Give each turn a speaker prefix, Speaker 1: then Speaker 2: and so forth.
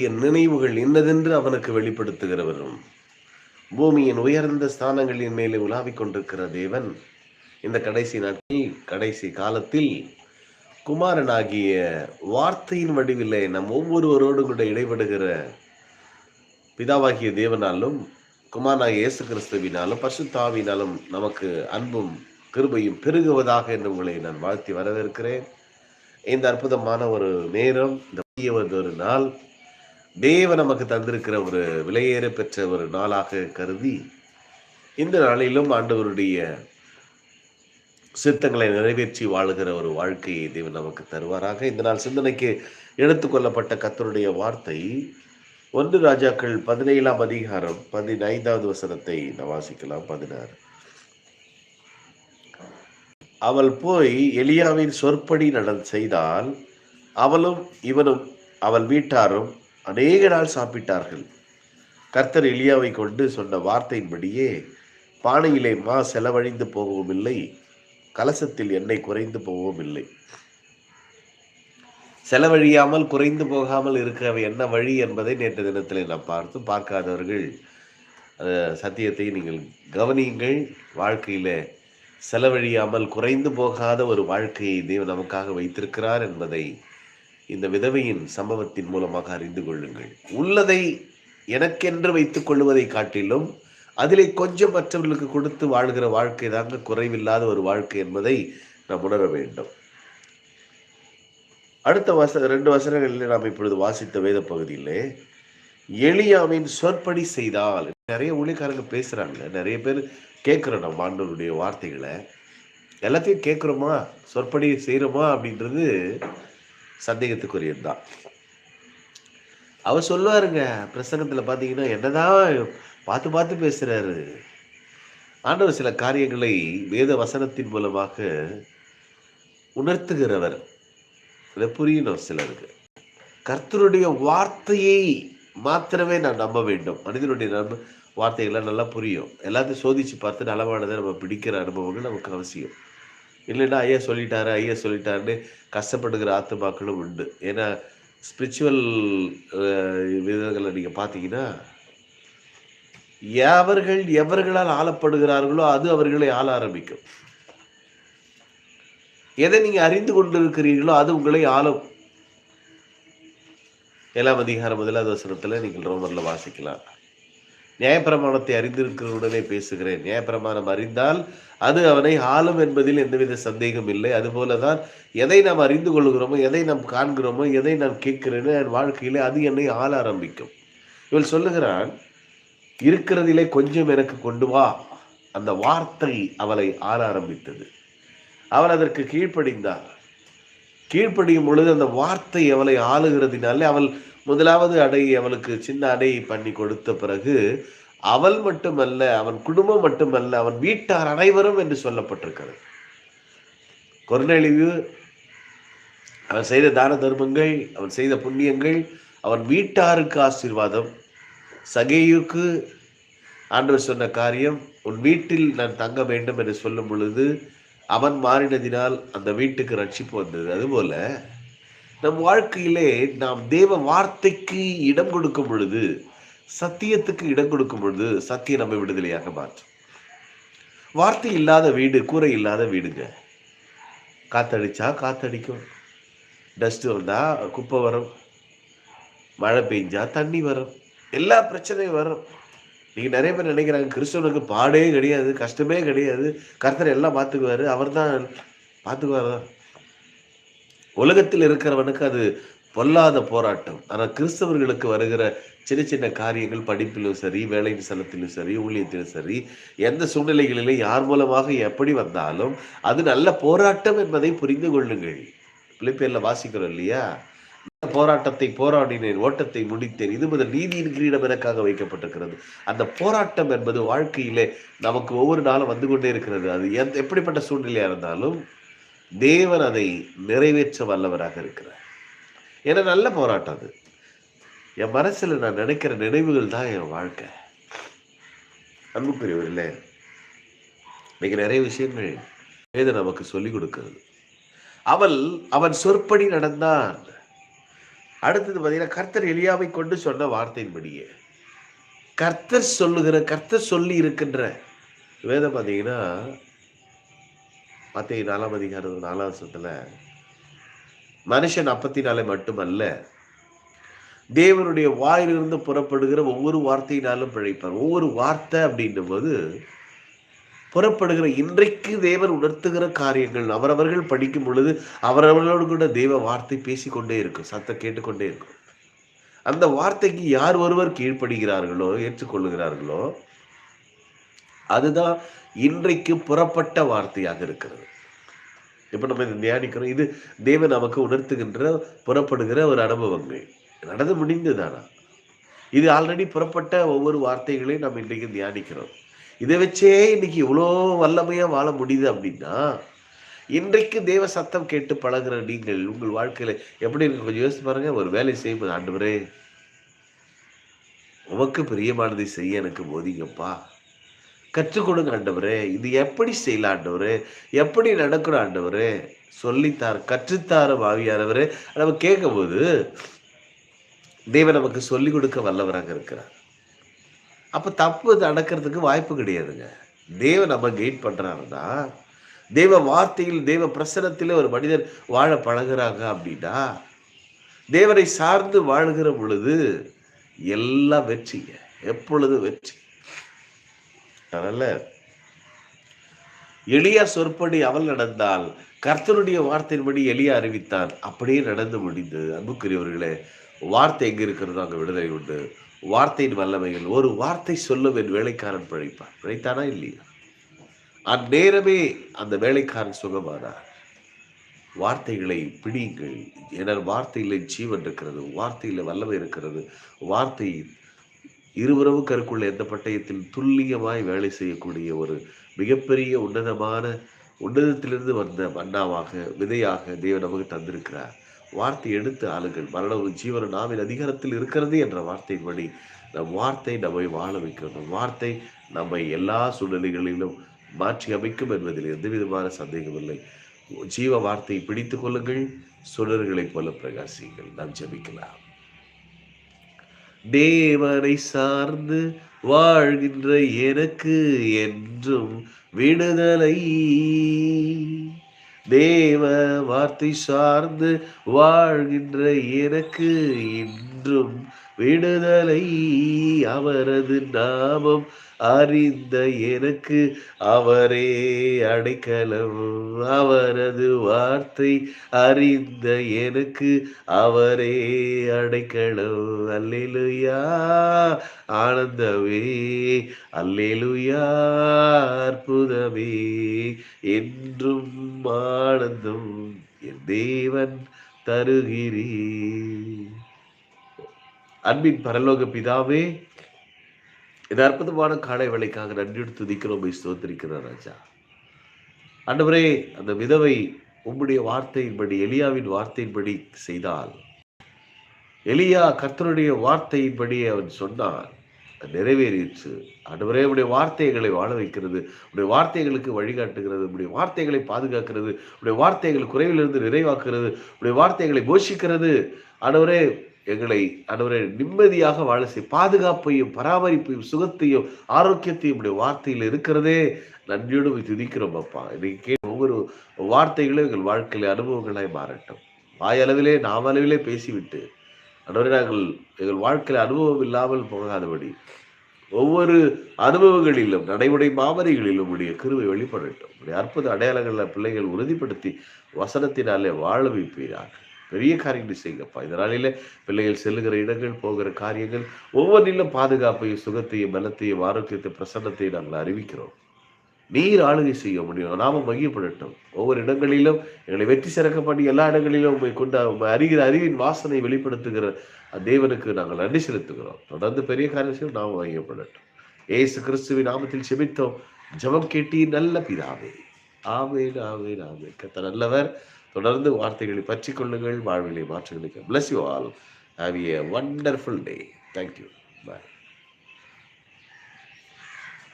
Speaker 1: நினைவுகள் இன்னதென்று அவனுக்கு வெளிப்படுத்துகிறவரும். பூமியின் உயர்ந்த ஸ்தானங்களின் மேலே உலாவிக் கொண்டிருக்கிற தேவன் இந்த கடைசி நாட்களில் கடைசி காலத்தில் குமாரனாகிய வார்த்தையின் வடிவிலே நம் ஒவ்வொருவரோடும் கூட இடைபடுகிற பிதாவாகிய தேவனாலும் குமாரனாகிய இயேசு கிறிஸ்துவினாலும் பசுத்தாவினாலும் நமக்கு அன்பும் கிருபையும் பெருகுவதாக என்று உங்களை நான் வாழ்த்தி வரவேற்கிறேன். இந்த அற்புதமான ஒரு நேரம் இந்த ஒரு நாள் தேவ நமக்கு தந்திருக்கிற ஒரு விலையேற பெற்ற ஒரு நாளாக கருதி இந்த நாளிலும் ஆண்டவருடைய சித்தங்களை நிறைவேற்றி வாழுகிற ஒரு வாழ்க்கையை தேவன் நமக்கு தருவாராக. இந்த நாள் சிந்தனைக்கு எடுத்துக்கொள்ளப்பட்ட கத்தருடைய வார்த்தை ஒன்று ராஜாக்கள் பதினேழாம் அதிகாரம் பதினைந்தாவது வசனத்தை நான் வாசிக்கலாம். பதினாறு. அவள் போய் எலியாவின் சொற்படி நடன் செய்தால் அவளும் இவனும் அவள் வீட்டாரும் அநேக நாள் சாப்பிட்டார்கள். கர்த்தர் எலியாவை கொண்டு சொன்ன வார்த்தையின்படியே பானையிலே மா செலவழிந்து போகவும் இல்லை கலசத்தில் எண்ணெய் குறைந்து போகவும் இல்லை செலவழியாமல் குறைந்து போகாமல் இருக்கிறவை என்ன வழி என்பதை நேற்று தினத்தில் நாம் பார்த்து பார்க்காதவர்கள் சத்தியத்தை நீங்கள் கவனியுங்கள். வாழ்க்கையில் செலவழியாமல் குறைந்து போகாத ஒரு வாழ்க்கையை தேவன் நமக்காக வைத்திருக்கிறார் என்பதை இந்த விதவையின் சம்பவத்தின் மூலமாக அறிந்து கொள்ளுங்கள். உள்ளதை எனக்கென்று வைத்துக் கொள்வதை காட்டிலும் அதிலே கொஞ்சம் மற்றவர்களுக்கு கொடுத்து வாழ்கிற வாழ்க்கை தாங்க குறைவில்லாத ஒரு வாழ்க்கை என்பதை நாம் உணர வேண்டும். அடுத்த வச ரெண்டு வசனங்களில் நாம் இப்பொழுது வாசித்த வேத பகுதியிலே எளியாவின் சொற்படி செய்தால் நிறைய ஊழியக்காரங்க பேசுறாங்க. நிறைய பேர் கேட்குறோம் நம்ம ஆண்டவருடைய வார்த்தைகளை. எல்லாத்தையும் கேட்குறோமா? சொற்படி செய்கிறோமா அப்படின்றது சந்தேகத்துக்குரியது தான் அவர் சொல்லுவாருங்க பிரசங்கத்தில் பார்த்தீங்கன்னா என்னதான் பார்த்து பார்த்து பேசுறாரு. ஆண்டவர் சில காரியங்களை வேத வசனத்தின் மூலமாக உணர்த்துகிறவர். இதை புரியணும் சிலருக்கு. கர்த்தருடைய வார்த்தையை மாத்திரமே நான் நம்ப வேண்டும். மனிதனுடைய நம்ப வார்த்தைகள்லாம் நல்லா புரியும். எல்லாத்தையும் சோதிச்சு பார்த்து நலமானதை நம்ம பிடிக்கிற அனுபவங்கள் நமக்கு அவசியம். இல்லைன்னா ஐயா சொல்லிட்டாரு ஐயா சொல்லிட்டாருன்னு கஷ்டப்படுகிற ஆத்மாக்களும் உண்டு. ஏன்னா ஸ்பிரிச்சுவல் விதங்களை நீங்கள் பார்த்தீங்கன்னா எவர்கள் எவர்களால் ஆளப்படுகிறார்களோ அது அவர்களை ஆள ஆரம்பிக்கும். எதை நீங்கள் அறிந்து கொண்டிருக்கிறீர்களோ அது உங்களை ஆளும். ஏழாம் அதிகாரம் முதலாவது வசனத்தில் நீங்கள் ரோமரில் வாசிக்கலாம். நியாயப்பிரமாணத்தை அறிந்திருக்கிறவுடனே பேசுகிறேன். நியாயப்பிரமாணம் அறிந்தால் அது அவனை ஆளும் என்பதில் எந்தவித சந்தேகம் இல்லை. அதுபோலதான் எதை நாம் அறிந்து கொள்கிறோமோ எதை நாம் காண்கிறோமோ எதை நான் கேட்கிறேனோ என் வாழ்க்கையிலே அது என்னை ஆள ஆரம்பிக்கும். இவள் சொல்லுகிறான் இருக்கிறதிலே கொஞ்சம் எனக்கு கொண்டு வா. அந்த வார்த்தை அவளை ஆள ஆரம்பித்தது. அவள் அதற்கு கீழ்ப்படிந்தாள். கீழ்ப்படியும் பொழுது அந்த வார்த்தை அவளை ஆளுகிறதினாலே அவள் முதலாவது அடை அவளுக்கு சின்ன அடை பண்ணி கொடுத்த பிறகு அவள் மட்டுமல்ல அவன் குடும்பம் மட்டுமல்ல அவன் வீட்டார் அனைவரும் என்று சொல்லப்பட்டிருக்கிறது. கொர்நெலிவு அவன் செய்த தான தர்மங்கள் அவன் செய்த புண்ணியங்கள் அவன் வீட்டாருக்கு ஆசீர்வாதம் சகேயுக்கு ஆண்டவர் சொன்ன காரியம் உன் வீட்டில் நான் தங்க வேண்டும் என்று சொல்லும் பொழுது அவன் மாறினதினால் அந்த வீட்டுக்கு ரட்சிப்பு வந்தது. அதுபோல நம் வாழ்க்கையிலே நாம் தேவ வார்த்தைக்கு இடம் கொடுக்கும் பொழுது சத்தியத்துக்கு இடம் கொடுக்கும் பொழுது சத்தியம் நம்ம விடுதலையாக மாற்றும். வார்த்தை இல்லாத வீடு கூரை இல்லாத வீடுங்க. காத்தடிச்சா காத்தடிக்கும். டஸ்ட் வந்தா குப்பை வரும். மழை பெஞ்சா தண்ணி வரும். எல்லா பிரச்சனையும் வரும். நீங்க நிறைய பேர் நினைக்கிறாங்க கிறிஸ்தவனுக்கு பாடே கிடையாது கஷ்டமே கிடையாது. கர்த்தர் எல்லாம் பார்த்துக்குவாரு அவர் தான் பார்த்துக்குவார்? தான் உலகத்தில் இருக்கிறவனுக்கு அது பொல்லாத போராட்டம். ஆனால் கிறிஸ்தவர்களுக்கு வருகிற சின்ன சின்ன காரியங்கள் படிப்பிலும் சரி வேலை ஸ்தலத்திலும் சரி ஊழியத்திலும் சரி எந்த சூழ்நிலைகளிலும் யார் மூலமாக எப்படி வந்தாலும் அது நல்ல போராட்டம் என்பதை புரிந்து கொள்ளுங்கள். பிள்ளைப்பேரில் வாசிக்கிறோம் இல்லையா? நல்ல போராட்டத்தை போராடினேன் ஓட்டத்தை முடித்தேன் இது முதல் நீதியின் கிரீடம் எனக்காக வைக்கப்பட்டிருக்கிறது. அந்த போராட்டம் என்பது வாழ்க்கையிலே நமக்கு ஒவ்வொரு நாளும் வந்து கொண்டே இருக்கிறது. அது எந்த எப்படிப்பட்ட சூழ்நிலையா இருந்தாலும் தேவன் அதை நிறைவேற்ற வல்லவராக இருக்கிறார். ஏன்னா நல்ல போராட்டம் அது. என் மனசுல நான் நினைக்கிற நினைவுகள் தான் என் வாழ்க்கை. அன்புக்குரியவர்களே இன்னைக்கு நிறைய விஷயங்கள் வேதம் நமக்கு சொல்லிக் கொடுக்கிறது. அவள் அவன் சொற்படி நடந்தான். அடுத்தது பார்த்தீங்கன்னா கர்த்தர் எளியாவை கொண்டு சொன்ன வார்த்தையின்படியே. கர்த்தர் சொல்லுகிற கர்த்தர் சொல்லி இருக்கின்ற வேதம் பார்த்தீங்கன்னா மத்திய நாலாம் அதிகாரம் நாலாம் வருஷத்துல மனுஷன் அப்பத்தினாலே மட்டுமல்ல தேவனுடைய வாயிலிருந்து புறப்படுகிற ஒவ்வொரு வார்த்தையினாலும் பிழைப்பார். ஒவ்வொரு வார்த்தை அப்படின்னும் போது புறப்படுகிற இன்றைக்கு தேவர் உணர்த்துகிற காரியங்கள் அவரவர்கள் படிக்கும் பொழுது அவரவர்களோடு கூட தேவ வார்த்தை பேசிக்கொண்டே இருக்கும் சத்தம் கேட்டுக்கொண்டே இருக்கும். அந்த வார்த்தைக்கு யார் ஒருவர் கீழ்ப்படுகிறார்களோ ஏற்றுக்கொள்ளுகிறார்களோ அதுதான் இன்றைக்கு புறப்பட்ட வார்த்தையாக இருக்கிறது. இப்போ நம்ம இதை தியானிக்கிறோம். இது தேவன் நமக்கு உணர்த்துகின்ற புறப்படுகிற ஒரு அனுபவங்கள் நடந்து முடிந்ததானா இது ஆல்ரெடி புறப்பட்ட ஒவ்வொரு வார்த்தைகளையும் நம்ம இன்றைக்கு தியானிக்கிறோம். இதை வச்சே இன்னைக்கு இவ்வளோ வல்லமையாக வாழ முடியுது அப்படின்னா இன்றைக்கு தேவ சத்தம் கேட்டு பழகுற நீங்கள் உங்கள் வாழ்க்கையில் எப்படி இருக்கு? கொஞ்சம் யோசிச்சு பாருங்க. ஒரு வேலை செய்யும் ஆண்டவரே உமக்கு பிரியமானதை செய்ய எனக்கு போதிங்கப்பா. கற்றுக் கொடுங்க ஆண்டவரே. இது எப்படி செய்யலாம் ஆண்டவரே? எப்படி நடக்கணும் ஆண்டவரே? சொல்லித்தார் கற்றுத்தார ஆவியானவரே நம்ம கேட்கும்போது தேவன் நமக்கு சொல்லிக் கொடுக்க வல்லவராக இருக்கிறார். அப்ப தப்பு நடக்கிறதுக்கு வாய்ப்பு கிடையாதுங்க. தேவன் நம்ம கெயிட் பண்றாருன்னா தேவ வார்த்தையில் தேவ பிரசனத்தில் ஒரு மனிதர் வாழ பழகுறாங்க அப்படின்னா தேவனை சார்ந்து வாழ்கிற பொழுது எல்லாம் வெற்றிங்க. எப்பொழுதும் வெற்றி. அதனால எளியா சொற்படி அவள் நடந்தால் கர்த்தருடைய வார்த்தையின்படி எளியா அறிவித்தான். அப்படியே நடந்து முடிந்து அன்புக்குரியவர்களே வார்த்தை எங்க இருக்கிறதோ அங்கே விடுதலை உண்டு. வார்த்தையின் வல்லமைகள் ஒரு வார்த்தை சொல்லும் என் வேலைக்காரன் பிழைப்பான். பிழைத்தானா இல்லையா? அந்நேரமே அந்த வேலைக்காரன் சுகமானார். வார்த்தைகளை பிடியுங்கள். என வார்த்தையில் ஜீவன் இருக்கிறது வார்த்தையில் வல்லமை இருக்கிறது வார்த்தை இருவரவு கருக்குள்ள எந்த பட்டயத்தில் துல்லியமாய் வேலை செய்யக்கூடிய ஒரு மிகப்பெரிய உன்னதமான உன்னதத்திலிருந்து வந்த மன்னாவாக விதையாக தேவன் நமக்கு தந்திருக்கிறார். வார்த்தை எடுத்து ஆளுங்கள் மரணம் ஜீவன நாவின் அதிகாரத்தில் இருக்கிறது என்ற வார்த்தையின் வழி நம் வார்த்தை நம்மை வாழ வைக்கும். நம் வார்த்தை நம்மை எல்லா சூழ்நிலைகளிலும் மாற்றி அமைக்கும் என்பதில் எந்த விதமான சந்தேகமில்லை ஜீவ வார்த்தையை பிடித்து கொள்ளுங்கள் சுடர்களைப் போல பிரகாசிங்கள் நாம் ஜபிக்கலாம். தேவனை சார்ந்து வாழ்கின்ற எனக்கு என்றும் விடுதலை. தேவ வார்த்தை சார்ந்து வாழ்கின்ற எனக்கு இன்றும் விடுதலை அவரது நாமம் அறிந்த எனக்கு அவரே அடைக்கலம். அவரது வார்த்தை அறிந்த எனக்கு அவரே அடைக்கலம். அல்லேலுயா ஆனந்தமே அல்லேலுயா அற்புதமே. என்றும் ஆனந்தம் என் தேவன் தருகிறேன் அன்பின் பரலோக பிதாவே இந்த அற்புதமான காலை வேலைக்காக நன்றியோடு துதிக்கிறோம். ஸ்தோத்திருக்கிறார் ராஜா. அண்டவரே அந்த விதவை உம்முடைய வார்த்தையின்படி எலியாவின் வார்த்தையின்படி செய்தால் எலியா கர்த்தருடைய வார்த்தையின்படி அவன் சொன்னான். நிறைவேறிற்று. ஆண்டவரே உடைய வார்த்தைகளை வாழ வைக்கிறது. உடைய வார்த்தைகளுக்கு வழிகாட்டுகிறது. உடைய வார்த்தைகளை பாதுகாக்கிறது. உடைய வார்த்தைகள் குறைவிலிருந்து நிறைவாக்குறது உடைய வார்த்தைகளை போஷிக்கிறது. ஆண்டவரே எங்களை ஆண்டவரே நிம்மதியாக வாழ செய். பாதுகாப்பையும் பராமரிப்பையும் சுகத்தையும் ஆரோக்கியத்தையும் உடைய வார்த்தையில் இருக்கிறதே. நன்றியோடு துதிக்கிறோம் அப்பா. இன்னைக்கு கே ஒவ்வொரு வார்த்தைகளும் எங்கள் வாழ்க்கையில அனுபவங்களாய் மாறட்டும். வாயளவிலே நாம் அளவிலே பேசிவிட்டு ஆண்டவரே நாங்கள் எங்கள் வாழ்க்கையில் அனுபவம் இல்லாமல் போகாதபடி ஒவ்வொரு அனுபவங்களிலும் நடைமுறை மாமரிகளிலும் உடைய கிருவை வெளிப்படட்டும். உடைய அற்புத அடையாளங்களில் பிள்ளைகள் உறுதிப்படுத்தி வசனத்தினாலே வாழ வைப்பீராக. பெரிய காரியங்கள் செய்யுங்கப்பா. இதனாலே பிள்ளைகள் செல்லுகிற இடங்கள் போகிற காரியங்கள் ஒவ்வொன்றிலும் பாதுகாப்பையும் சுகத்தையும் பலத்தையும் ஆரோக்கியத்தை பிரசன்னத்தையும் நாங்கள் அறிவிக்கிறோம். நீர் ஆளுகை செய்ய முடியும். நாம மகிழப்படட்டும் ஒவ்வொரு இடங்களிலும் எங்களை வெற்றி சிறக்க பண்ணி எல்லா இடங்களிலும் உண்மை கொண்டு உண்மை அறிகிற அறிவின் வாசனை வெளிப்படுத்துகிற தேவனுக்கு நாங்கள் நன்றி செலுத்துகிறோம். தொடர்ந்து பெரிய காரியம் நாம் மகிழப்படட்டும் ஏசு கிறிஸ்துவின் நாமத்தில் செபித்தோம் ஜபம் கேட்டி நல்ல பிதாவே. ஆமேன் ஆமேன் ஆமேன். கத்த நல்லவர். தொடர்ந்து வார்த்தைகளை பற்றி கொள்ளுங்கள். வாழ்விலை மாற்றுகளுக்கு bless you all have a wonderful day thank you bye